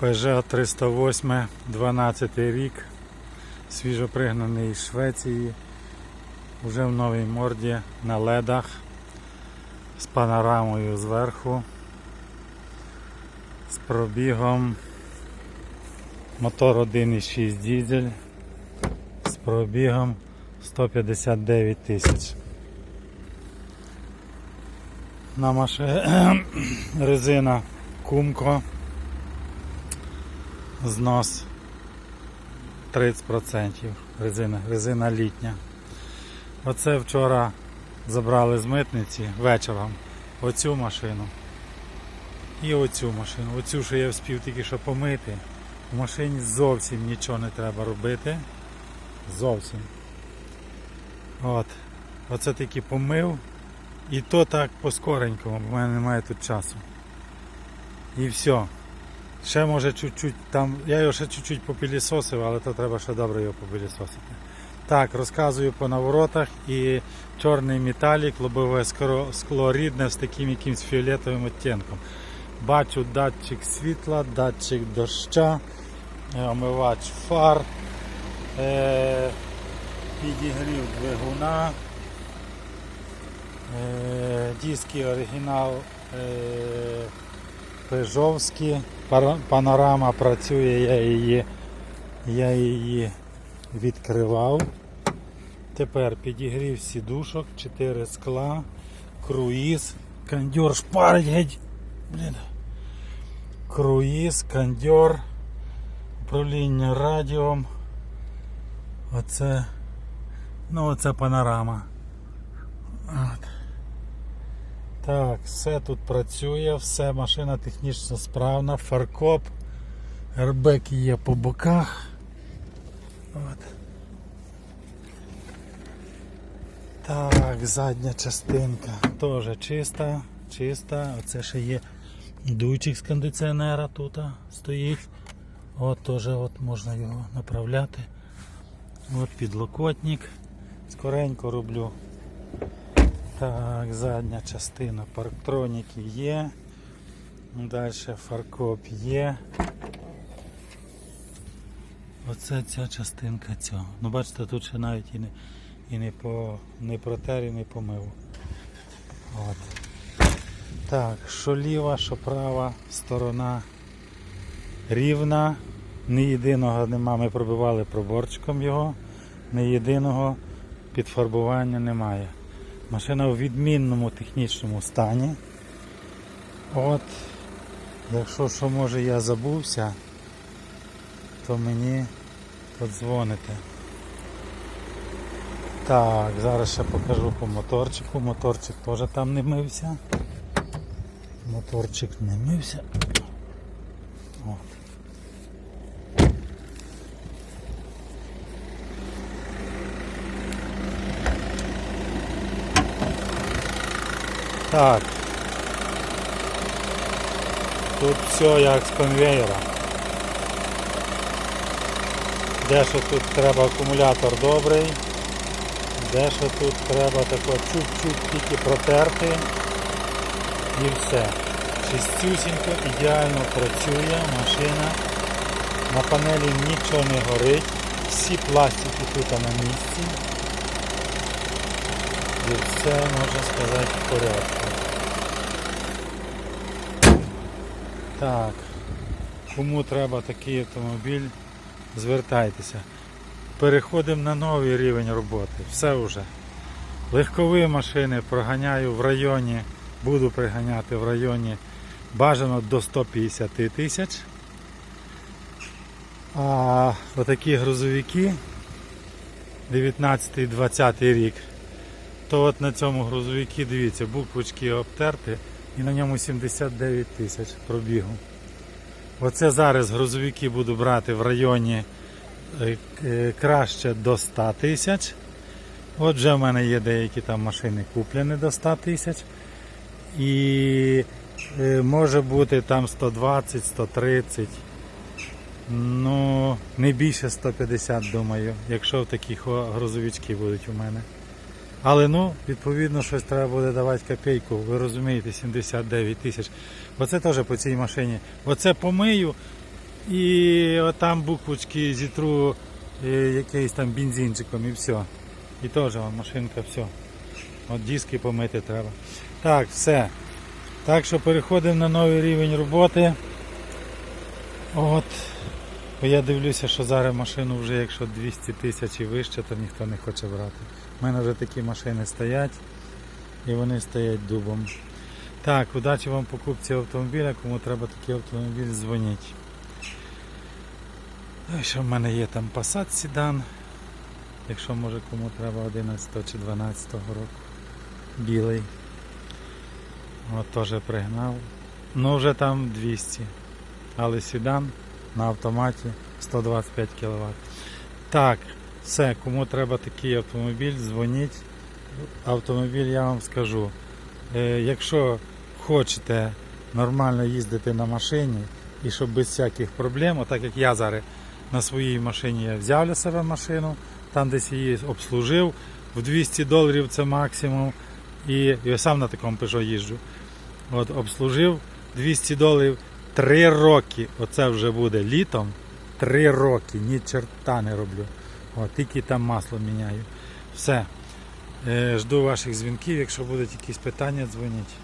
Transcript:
Peugeot 308, 12 рік, свіжопригнаний із Швеції, вже в новій морді на ледах з панорамою зверху, з пробігом мотор 1.6 дізель з пробігом 159 тисяч. На машині резина Кумко. Знос 30% резина, резина літня. Оце вчора забрали з митниці вечором оцю машину і оцю машину. Оцю, що я вспів тільки що помити. У машині зовсім нічого не треба робити. Зовсім. От. Оце таки помив. І то так по-скоренькому, бо в мене немає тут часу. І все. Ще може чуть-чуть там. Я його ще чуть-чуть попілісосив, але то треба ще добре його попілісосити. Так, розказую по наворотах і чорний металік, лобове скло, рідне з таким якимсь фіолетовим оттінком. Бачу датчик світла, датчик доща, е, омивач фар, е, підігрів двигуна, е, диски оригінал е, Пежовські, Пара- панорама працює, я її, я її відкривав. Тепер підігрів сідушок, 4 скла, круїз, кондьор шпарить геть. Блін. Круїз, кондьор, управління радіом. Оце, ну оце панорама. От. Так, все тут працює, все, машина технічно справна, фаркоп, ербек є по боках. От. Так, задня частинка теж чиста, чиста. Оце ще є дуйчик з кондиціонера тут стоїть. От теж от можна його направляти. От підлокотник. Скоренько роблю. Так, задня частина парктроніки є. Далі фаркоп є. Оце ця частинка цього. Ну бачите, тут ще навіть і не, і не, по, не протер, і не помив. От. Так, що ліва, що права сторона рівна. Ні єдиного нема, ми пробивали проборчиком його, ні єдиного підфарбування немає. Машина в відмінному технічному стані. От, якщо що може я забувся, то мені подзвоните. Так, зараз ще покажу по моторчику. Моторчик теж там не мився. Моторчик не мився. От. Так. Тут все як з конвейера. Дещо тут треба акумулятор добрий, дещо тут треба тако чуть-чуть тільки протерти і все. Чистюсінько, ідеально працює машина. На панелі нічого не горить. Всі пластики тут на місці. І все можна сказати в порядку. Так, кому треба такий автомобіль, звертайтеся. Переходимо на новий рівень роботи. Все вже. Легкові машини проганяю в районі, буду приганяти в районі бажано до 150 тисяч. А отакі грузовики 19-20 рік то от на цьому грузовикі, дивіться, буквочки обтерти і на ньому 79 тисяч пробігу. Оце зараз грузовики буду брати в районі е, е, краще до 100 тисяч. От вже в мене є деякі там машини куплені до 100 тисяч. І е, може бути там 120, 130. Ну, не більше 150, думаю, якщо такі грузовички будуть у мене. Але ну, відповідно, щось треба буде давати копійку. Ви розумієте, 79 тисяч. Оце теж по цій машині. Оце помию І отам буквочки зітру е, якийсь там бензинчиком і все. І теж вон, машинка, все. От диски помити треба. Так, все. Так що переходимо на новий рівень роботи. От. Бо я дивлюся, що зараз машину вже якщо 200 тисяч і вище, то ніхто не хоче брати. У мене вже такі машини стоять і вони стоять дубом. Так, удачі вам покупці автомобіля, кому треба такий автомобіль, дзвоніть. Ну, що в мене є там Passat Sedan, якщо може кому треба 11 чи 12 року. Білий. От теж пригнав. Ну вже там 200. Але седан на автоматі 125 кВт. Так, все, кому треба такий автомобіль, дзвоніть. Автомобіль я вам скажу. Е, якщо хочете нормально їздити на машині і щоб без всяких проблем, отак як я зараз на своїй машині я взяв для себе машину, там десь її обслужив, в 200 доларів це максимум. І я сам на такому Peugeot їжджу. От обслужив 200 доларів 3 роки. Оце вже буде літом. Три роки, ні черта не роблю. От, тільки там масло міняю. Все. Е, жду ваших дзвінків. Якщо будуть якісь питання, дзвоніть.